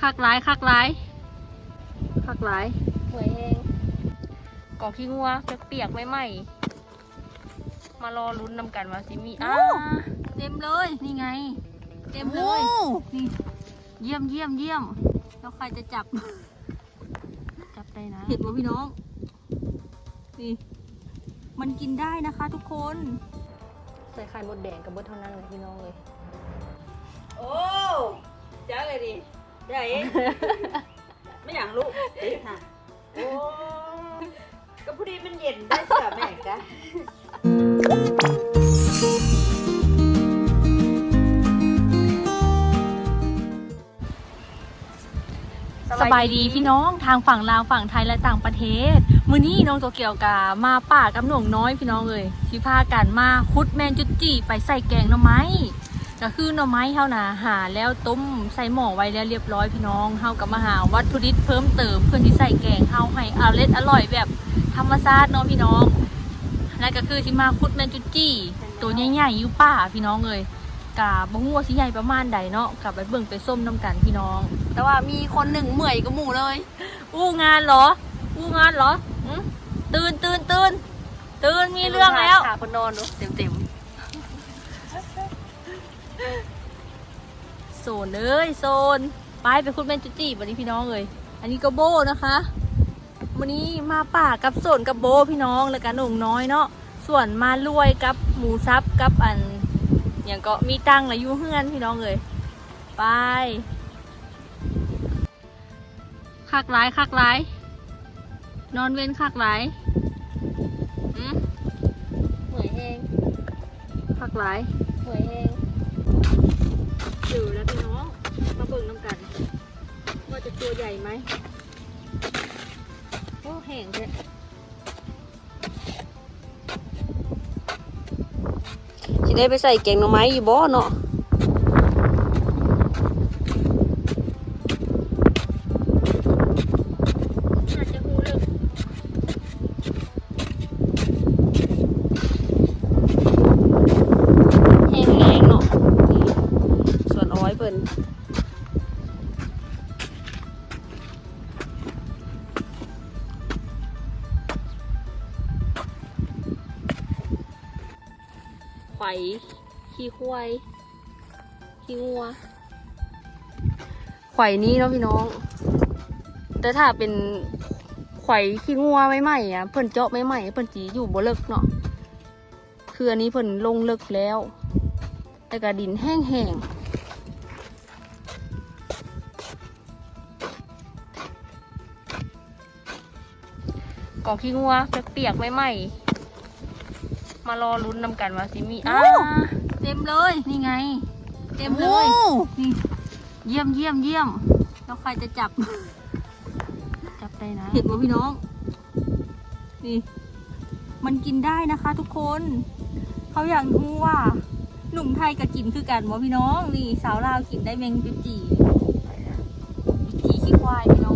คักร้ายคักร้ายคักร้ายหวยแห้งกอกขี้งัวเปียกๆไม่ไหมมารอลุ้นนำกันว่าสิมีอ่าเต็มเลย นี่ไง เต็มเลยนี่เยี่ยมเยี่ยมเยี่ยมแล้วใครจะจับ จับได้นะ เห็นว่าพี่น้อง นี่ มันกินได้นะคะทุกคน ใส่ไข่มดแดงกับเบิดเท่านั้นเลยพี่น้องเลย โอ้จ้าเลยดิ ได้เองไม่อยากลูกเอ๊ะค่ะโอ้ก็พอดีมันเย็นได้เสือแม่กะสบายดีพี่น้องทางฝั่งลาวฝั่งไทยและต่างประเทศ มื้อนี้น้องโตเกียวกามาป่ากับหน่วงน้อยพี่น้องเลยสิพากันมาคุดแมงจุดจีไปใส่แกงหน่อไม้ ก็คือหน่อไม้เฮานะหาแล้วต้มใส่หม้อไว้แล้วเรียบร้อยพี่น้องเฮากับมาหาวัตถุดิบเพิ่มเติมเพื่อที่ใส่แกงเฮาให้อร่อยอร่อยแบบธรรมชาติเนาะพี่น้องนั่นก็คือสิมาคุดแมงจุจีตัวใหญ่ๆอยู่ป่าพี่น้องเลยกาบ่ฮู้ว่าสิใหญ่ประมาณใดเนาะกลับไปเบิ่งไปส้มน้ำกันพี่น้อง แต่ว่ามีคนหนึ่งเหมื่อยกับหมู่เลย อู้งานเหรอ อู้งานเหรอตื่นตื่นตื่นตื่นมีเรื่องแล้วขาคนนอนเต็มเต็ม โซนเอ้ยโซน ไปไปคุณแม่จุจี้วันนี้พี่น้องเลย อันนี้ก็โบนะคะ วันนี้มาป่ากับโซนกับโบพี่น้องแล้วกันหนุ่งน้อยเนาะ ส่วนมารวยกับหมูซับกับอันอย่างก็มีตังค์และอยู่เฮือนพี่น้องเลย ไปคักร้ายคักร้าย นอนเว้นคักร้ายอืมหวยแห้งคักร้ายหวยแห้ง เจอแล้วพี่น้อง มาเบิ่งน้ำกัน ว่าจะตัวใหญ่ไหมโอ้แห้งเลยจะได้ไปใส่แกงหน่อไม้อยู่บ่เนาะ ข่ขี้ควายขี้งัวไข่นี้เนาะพี่น้อง แต่ถ้าเป็นไข่ขี้งัวไม่ไหมอะเพิ่นเจาะไม่ไหมเพิ่นจีอยู่บ่เลิกเนาะคืออันนี้เพิ่นลงเลิกแล้ว แต่กระดินแห้งๆกอกขี้งัวเปียกๆไม่ไหม มารอลุ้นนำกันว่าสิมีอ่าเต็มเลย นี่ไง เต็มเลย นี่ เยี่ยมเยี่ยมเยี่ยมแล้วใครจะจับ จับได้นะ เห็นว่าพี่น้อง นี่ มันกินได้นะคะทุกคน เขาอยากรู้ว่าหนุ่มไทยกับกินคือกันว่าพี่น้อง นี่สาวลาวกินได้แมงจุจีจุจีขี้ควายพี่น้อง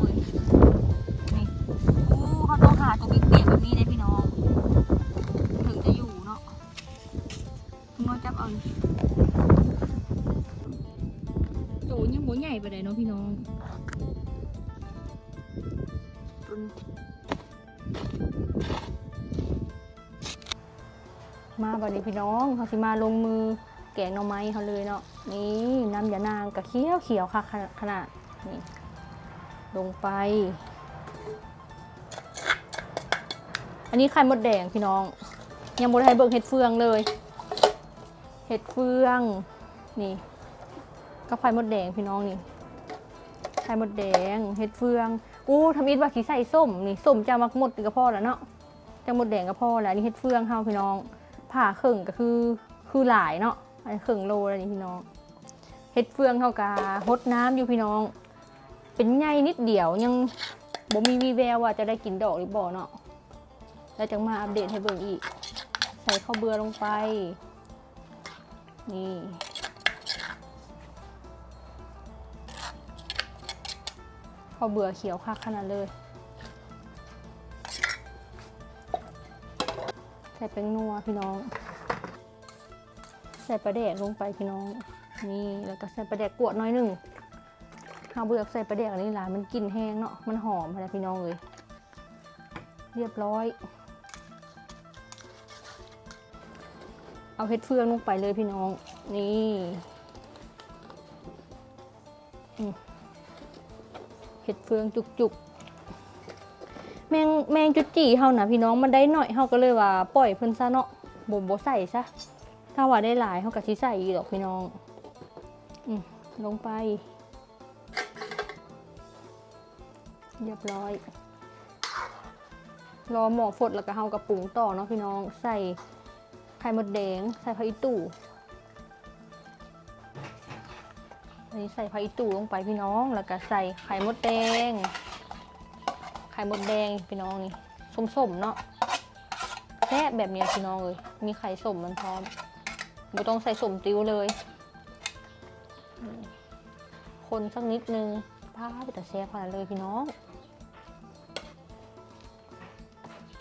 ไปเนาะพี่น้องมาบัดนี้พี่น้องเขาสิมาลงมือแกงหน่อไม้เขาเลยเนาะนี่น้ำยานางกะเขียวเขียวค่ะขนาดนี่ลงไป อันนี้ไข่มดแดงพี่น้อง ยังบนไทยเบิกเห็ดเฟืองเลย เห็ดเฟือง นี่ก็ไข่มดแดงพี่น้องนี่ ข่มดแดงเห็ดเฟือง อู้ทำอิดว่าขี้ใส่ส้มนี่ส้มจะมักหมดก็พอแล้วเนาะจะมดแดงก็พอแล้วนี่เห็ดเฟืองเฮาพี่น้อง ผ่าครึ่งก็คือคือหลายเนาะอันนี้ครึ่งโลแล้วนี่พี่น้องเห็ดเฟืองเฮากาฮดน้ำอยู่พี่น้อง เป็นใหญ่นิดเดียวยังบ่มีวีแววว่าจะได้กินดอกหรือบ่เนาะแล้วจะมาอัปเดตให้เบิ่งอีก ใส่ข้าวเบื่อลงไป นี่ ข้าวเบื่อเขียวคักขนาดเลย ใส่แป้งนัวพี่น้อง ใส่ปลาแดกลงไปพี่น้อง นี่แล้วก็ใส่ปลาแดกกวดน้อยหนึ่งเฮาเบ่อกใส่ปลาแดกอันนี้หลายมันกลิ่นแห้งเนาะมันหอมค่ะพี่น้องเอ้ยเรียบร้อย เอาเห็ดเฟืองลงไปเลยพี่น้อง นี่อืม ห็ดเฟืองจุกๆแมงแมงจุจีเฮานะพี่น้องมันได้หน่อยเฮาก็เลยว่าปล่อยเพิ่นซะเนาะบ่บ่ใส่ซะถ้าว่าได้หลายเฮาก็สิใส่อีกดอกพี่น้องอืมลงไปเรียบร้อย รอหมอฝดแล้วก็เฮากระปรุงต่อเนาะพี่น้อง ใส่ไข่มดแดง ใส่ผักอีตู่ อันนี้ใส่ผักอีตู่ลงไปพี่น้อง แล้วก็ใส่ไข่มดแดง ไข่มดแดงพี่น้องนี่ส้มๆเนาะแค่แบบเนี้ยพี่น้องเลย มีไข่ส้มมันพร้อมไม่ต้องใส่ส้มติ้วเลยอืมคนสักนิดนึงป้าไปแต่แซ่บขนาดเลยพี่น้อง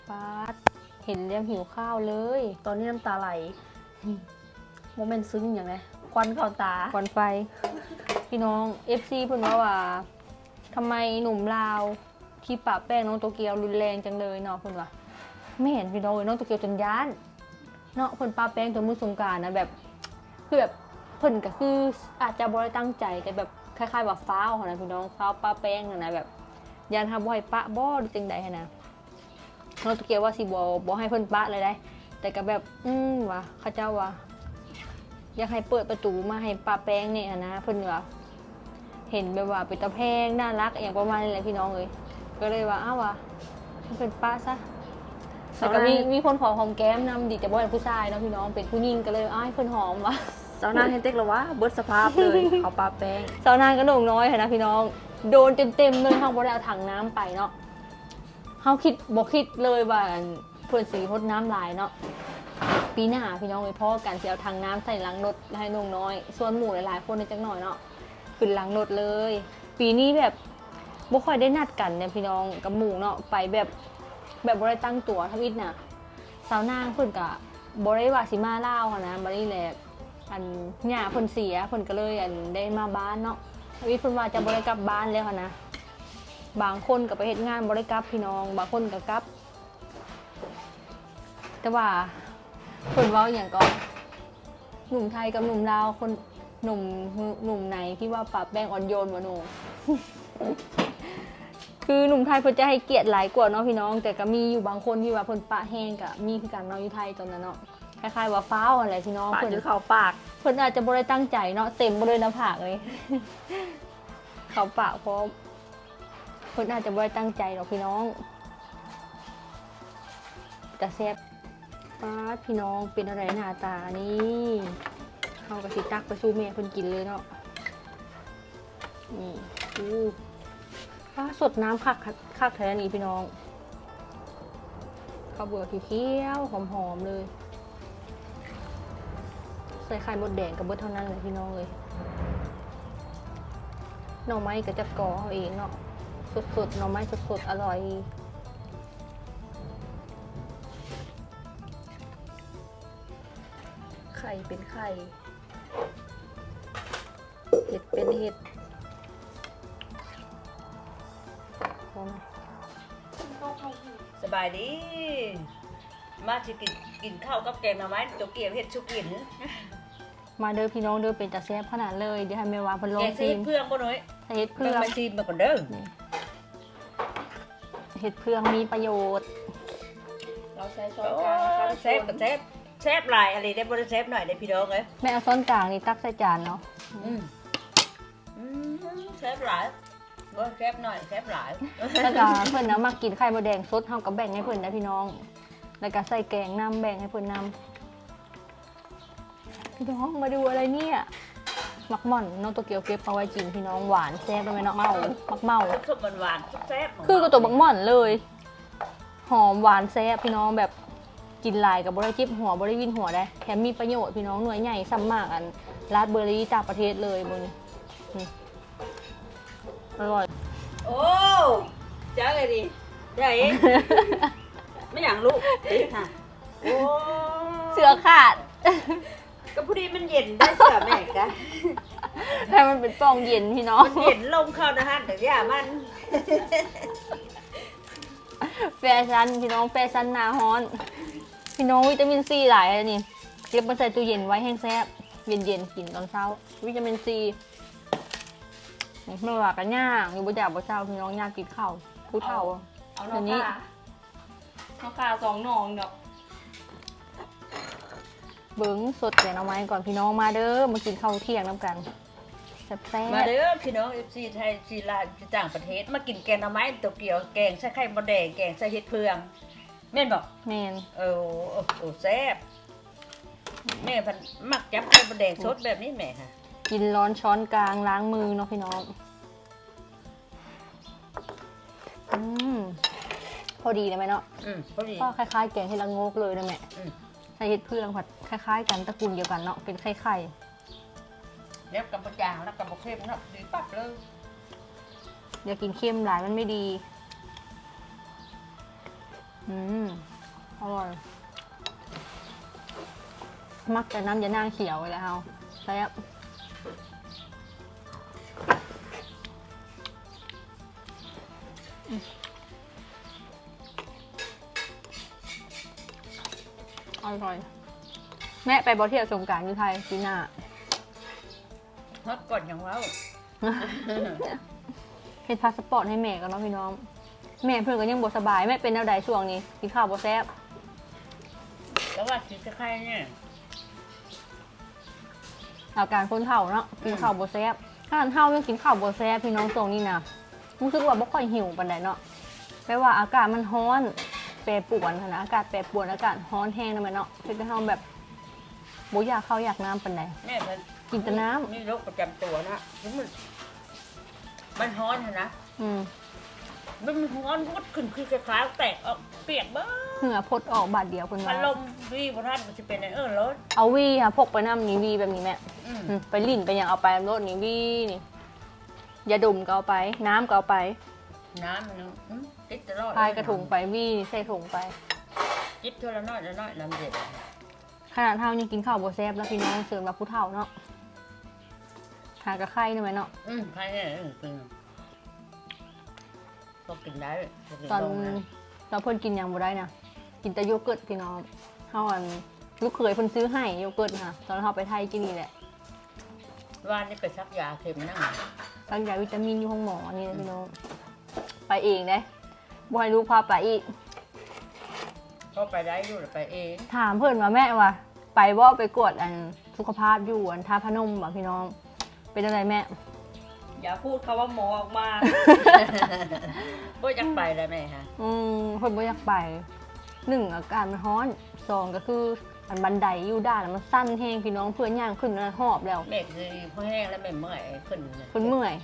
ป้าดเห็นเรียมหิวข้าวเลย ตอนนี้น้ำตาไหลโมเมนต์ซึ้งอย่างไรควันเข้าตาก่อนไป พี่น้อง FC เพิ่นว่าว่าทำไมหนุ่มลาวที่ปะแป้งน้องโตเกียวรุนแรงจังเลยเนาะเพิ่นว่าไม่เห็นพี่น้องเลยน้องโตเกียวจนย้านเนาะเพิ่นปะแป้งจนมือสงการนะแบบคือแบบเพิ่นก็คืออาจจะบ่ได้ตั้งใจแต่แบบคล้ายๆว่าฟ้าวหั้นะพี่น้องฟ้าวปะแป้งนะแบบยานหาบ่ให้ปะบ่หรือจังใดหั้นะน้องโตเกียวว่าสิบ่บ่ให้เพิ่นปะเลยได้แต่ก็แบบอืมว่าเขาเจ้าว่าอยากให้เปิดประตูมาให้ป้าแป้งเนี่ยนะเพิ่นว่า เห็นแบบว่าเป็นตะแพงน่ารักอย่างประมาณนี้แหละพี่น้องเลยก็เลยว่าอ้าววะให้เป็นป้าซะแต่ก็มีมีคนขอหอมแก้มนำดีแต่บ่เป็นผู้ชายเนาะพี่น้องเป็นผู้หญิงก็เลยอ้ายเพิ่นหอมวะสาวนาเฮนเต็กแล้ววะเบิร์ดสภาพเลยเอาปลาแป้งสาวนางก็โหน่งน้อยค่ะนะพี่น้อง โดนเต็มๆเลยเฮาบ่ได้เอาถังน้ำไปเนาะเฮาคิดบ่คิดเลยว่าเพิ่นสิรดน้ำหลายเนาะปีหน้าพี่น้องไปพ่อกันสิเอาทางน้ำใส่หลังรถให้นงน้อย ส่วนหมู่หลายๆคนในจักหน่อยเนาะ ขึ้นหลังรถเลย ปีนี้แบบบ่ค่อยได้นัดกันเนี่ยพี่น้องกับหมู่เนาะไปแบบแบบบ่ได้ตั้งตัวทวิตน่ะสาวนางเพิ่นก็บ่ได้ว่าสิมาเล่าวหั้นะบัดนี้แหละอันหย่าเพิ่นเสียเพิ่นก็เลยอันได้มาบ้านเนาะทวิตเพิ่นว่าจะบ่ได้กลับบ้านแล้วหั้นะ บางคนก็ไปเฮ็ดงานบ่ได้กลับพี่น้อง บางคนก็กลับ แต่ว่าคนเว้าอย่างก็หนุ่มไทยกับหนุ่มลาวคน หนุ่มหนุ่มไหนที่ว่าปรับแป้งอ่อนโยนวะหนูคือหนุ่มไทยเพิ่นจะให้เกียรติหลายกว่าเนาะพี่น้อง แต่ก็มีอยู่บางคนที่ว่าเพิ่นปะแห้งกะมีคือกันเนาะอยู่ไทยตอนนั้นเนาะคล้ายๆว่าฟ้าวอะไรพี่น้องปากเพิ่นหรือเข้าปากเพิ่นอาจจะบ่ได้ตั้งใจเนาะเต็มบ่เลยหน้าผากเลย เขาปากเพราะเพิ่นอาจจะบ่ได้ตั้งใจหรอกพี่น้องแต่แซ่บป้าดพี่น้องเป็นอะไรหน้าตานี่ เขากระสิตักไปสู้แม่คนกินเลยเนาะนี่อู้ป้าสดน้ำคักคักแท้นี่พี่น้องข้าวเบื่อเขี้ยวๆหอมๆเลย ใส่ไข่มดแดงกับเบิดเท่านั้นเลยพี่น้องเลยหน่อไม้ก็จะก่อเอาเองเนาะสดๆหน่อไม้สดๆอร่อยไข่เป็นไข่ เห็ดเป็นเห็ดพอไหมสบายดี มาสิกินกินข้าวกับแกงหน่อไม้ตัวเกียวเห็ดชุกินมาเด้อพี่น้องเด้อเป็นตาแซ่บขนาดเลยเดี๋ยวให้แม่วาเพิ่นลอแกงงชิซีมเพื่องบ่น้อยใส่เห็ดเพื่เพื่อองงมาซีมมาก่อนเด้อเห็ดเพื่องมีประโยชน์ เราใช้ช้โอ้อนกลางนะคะทุกแซ่บคกับนแซ่บแซ่บหลายอะไรได้บ่ได้แซ่บหน่อยได้พี่น้องเอ้ยแม่เอาซ้อนกลางนี่ตักใส่จานเนาะอืมอืม แซ่บหลายบ่แซ่บหน่อยแซ่บหลาย แล้วก็เพิ่นนะมากินไข่มดแดงสดเฮาก็แบ่งให้เพิ่นนะพี่น้อง แล้วก็ใส่แกงน้ำแบ่งให้เพิ่นนำพี่น้องมาดูอะไรเนี่ยมักหม่อนน้องโตเกียวเก็บเอาไว้กินพี่น้องหวานแซ่บได้ไหมเนาะเมามักเมาส้มหวานๆแซ่บๆคือกับตัวบักหม่อนเลย หอมหวานแซ่บพี่น้องแบบกินหลายกับบริจิบหัวบริวินหัวได้แถมมีประโยชน์พี่น้องหน่วยใหญ่ซ้ำมากอันราดเบอร์รี่จากประเทศเลยมึงนี่ อร่อย โอ้จ้าเลยดิได้ไม่อย่างลูกติ๊กค่ะโอ้เสือขาด ก็พอดีมันเย็นได้เสือแม่กะแต่มันเป็นปองเย็นพี่น้อง มันเย็นลงเข้านะฮะแต่ย่ามันแฟชั่นพี่น้องแฟชั่นหนาฮ้อน พี่น้องวิตามินซีหลายเลยนี่เก็บมาใส่ตู้เย็นไว้แห้งแซ่บเย็นๆกินตอนเช้า วิตามินซี ไม่ว่ากันย่างอยู่บ่จ่าบ่เช้าพี่น้องย่างกินข้าวผู้เฒ่า เอาอัน้อนงนี้คาน้องคาสองหนองดอกเบิ้งสดแกงหน่อไม้ก่อนพี่น้องมาเด้อมากินข้าวเที่ยงน้ำกันแซ่บมาเด้อพี่น้องเอฟซีไทยซีลาวที่ต่างประเทศมากินแกงหน่อไม้ตัวเกี่ยวแกงใส่ไข่มดแดงแกงใส่เห็ดเพืองแม่นบอกๆแมนเออโอ้โอ้แซ่บแม่พันมักจับไข่มดแดงสดแบบนี้แม่ค่ะ กินร้อนช้อนกลางล้างมือเนาะพี่น้องอืมพอดีเลยไหมเนาะอืมพอดี ก็คล้ายๆแกงเห็ดละโงกเลยนะแม่อืม ใส่เห็ดเพื่องผัดคล้าย ๆ กันตระกูลเดียวกันเนาะเป็นไข่ไข่แล้วกับปะจางแล้วกับปะเข้มเนาะดีปั๊บเลยๆอย่ากินเค็มหลายมันไม่ดี อืมอร่อย มักแต่น้ำยานางเขียวไว้แล้วเอาแซ่บ อืมอร่อย แม่ไปบอเที่ยวสงกรารที่ไทยปีหน้า ฮอตก่อนอย่างเราเฮ็ดพาสปอร์ตให้แม่กันเนาะพี่น้อง แม่เพื่อนก็ยังบ่สบายแม่เป็นแนวใดช่วงนี้กินข้าวบ่แซ่บแต่ว่าสีจะไข่เนี่ยอาการคนเฒ่าเนาะกินข้าวบ่แซ่บถ้าเฒ่ายังกินข้าวบ่แซ่บพี่น้องช่วงนี้นะ รู้สึกว่าบ่ค่อยหิวปานใดเนาะแปลว่าอากาศมันร้อนแปรปรวนหั้นนะอากาศแปรปรวนอากาศร้อนแห้งนะแม่เนาะเฮ็ดให้เฮาแบบบ่อยากข้าวอยากน้ำปานใด แม่พันกินแต่น้ำมีโรคประจำตัวนะแล้วมันมันฮ้อนอะนะอืมมันฮ้อนวุดขึ้นคือคล้ายๆแตกออกเปียกเบ้อเหงื่อพดออกบาดเดียวเพิ่นพัว่าดลมวีบท่านมันจะเป็นไงเออรถเอาวีค่ะพกไปน้ำนี่วีแบบนี้แม่อืม อืมไปลิ่นไปอย่างเอาไปรถนี่วีนี่ ยาดมก็เอาไป น้ำก็เอาไปน้ำมันนึงอืมติดตลอดพายกระถุงไปวีใส่ถุงไป จิบเท่าละน้อยละน้อยน้ำเด็ดขนาดเท่ายังกินข้าวโบแซบแล้วพี่น้องเสริมแบบผู้เฒ่าเนาะหากระไข่ได้ไหมเนาะ อืมใครเนี่ยอืมกินพอกินได้พอกินตอนลงนะตอนเพิ่นกินยังบ่ได้นะกินแต่โยเกิร์ตพี่น้องเฮาอันลูกเคยเพิ่นซื้อให้โยเกิร์ตค่ะ ตอนเฮาไปไทยกินนี่แหละ ว่านนี่ไปซักยาเข็มนั่ง ตั้งใจวิตามินอยู่ห้องหมอนี่นะพี่น้อง ไปเองเด้บ่ให้ลูกพาไปอีก ก็ไปได้อยู่หรือไปเองถามเพิ่นว่าแม่ว่า ไปบ่ไปกวดอันสุขภาพอยู่อันท่าพนมบ่พี่น้อง เป็นอะไรแม่ อย่าพูดคำว่าหมอออกมาก็ยังไปแล้วแม่ฮะอืมเพิ่นบ่อยากไปหนึ่งอาการมันร้อนสองก็คือ อันบันไดอยู่ด้านมันสั้นแห้งพี่น้องเพื่อนย่างขึ้นนะหอบแล้วแม่คือพอแห้งแล้วแม่เมื่อยขึ้นเนี่ยเพิ่นเมื่อย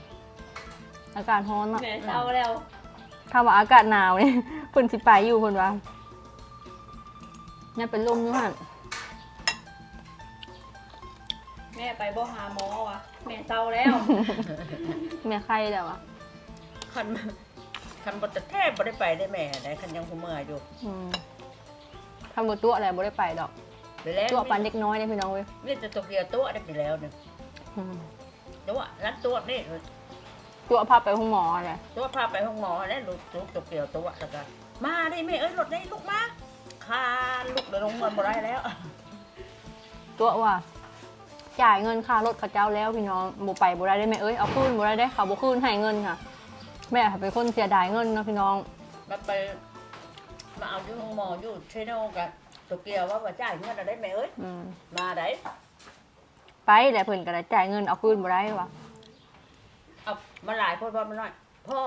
อาการร้อนเนาะแม่เศร้าแล้วถ้าว่าอากาศหนาวนี่เพิ่นสิไปอยู่เพิ่นว่าเนี่ยเป็นลมอยู่หั่นแม่ไปบ่หาหมอวะแม่เศร้าแล้ว แม่ไข้แล้วอะคันคันบดแทบบ่ได้ไปได้แม่ได้คันยังหัวเมื่อยอยู่อืมทำบ่ตัวอะไรบ่ได้ไปดอก ไปแล้วตัวปานเด็กน้อยเด้พี่น้องเว้ยนี่จะตัวเดียวตัวได้ไปแล้วเนี่ยอืมตัวรัดตัวนี่ตัวพาไปห้องหมอแหละตัวพาไปห้องหมอแล้วลูกลูกตัวเดียวตัวแล้วก็มาดิแม่เอ้ยรถได้ลูกมาคานลูกเดินลงมาบ่ได้แล้ว ตัวว่าจ่ายเงินค่ารถเขาเจ้าแล้วพี่น้องบ่ไปบ่ได้ได้แม่เอ้ยเอาคืนบ่ได้ได้เขาบ่คืนให้เงินค่ะ แม่เป็นคนเสียดายเงินเนาะพี่น้องมาไปมาเอาอยู่ห้องหมออยู่เชโนกัน ตัวเกียวว่าว่าจ่ายเงินอะไรแม่เอ้ยอืมมาได้ไปแต่เพิ่นก็ได้จ่ายเงินเอาคืนบ่ได้วะเอามาหลายพ่อพ่อมาหน่อยพ่อ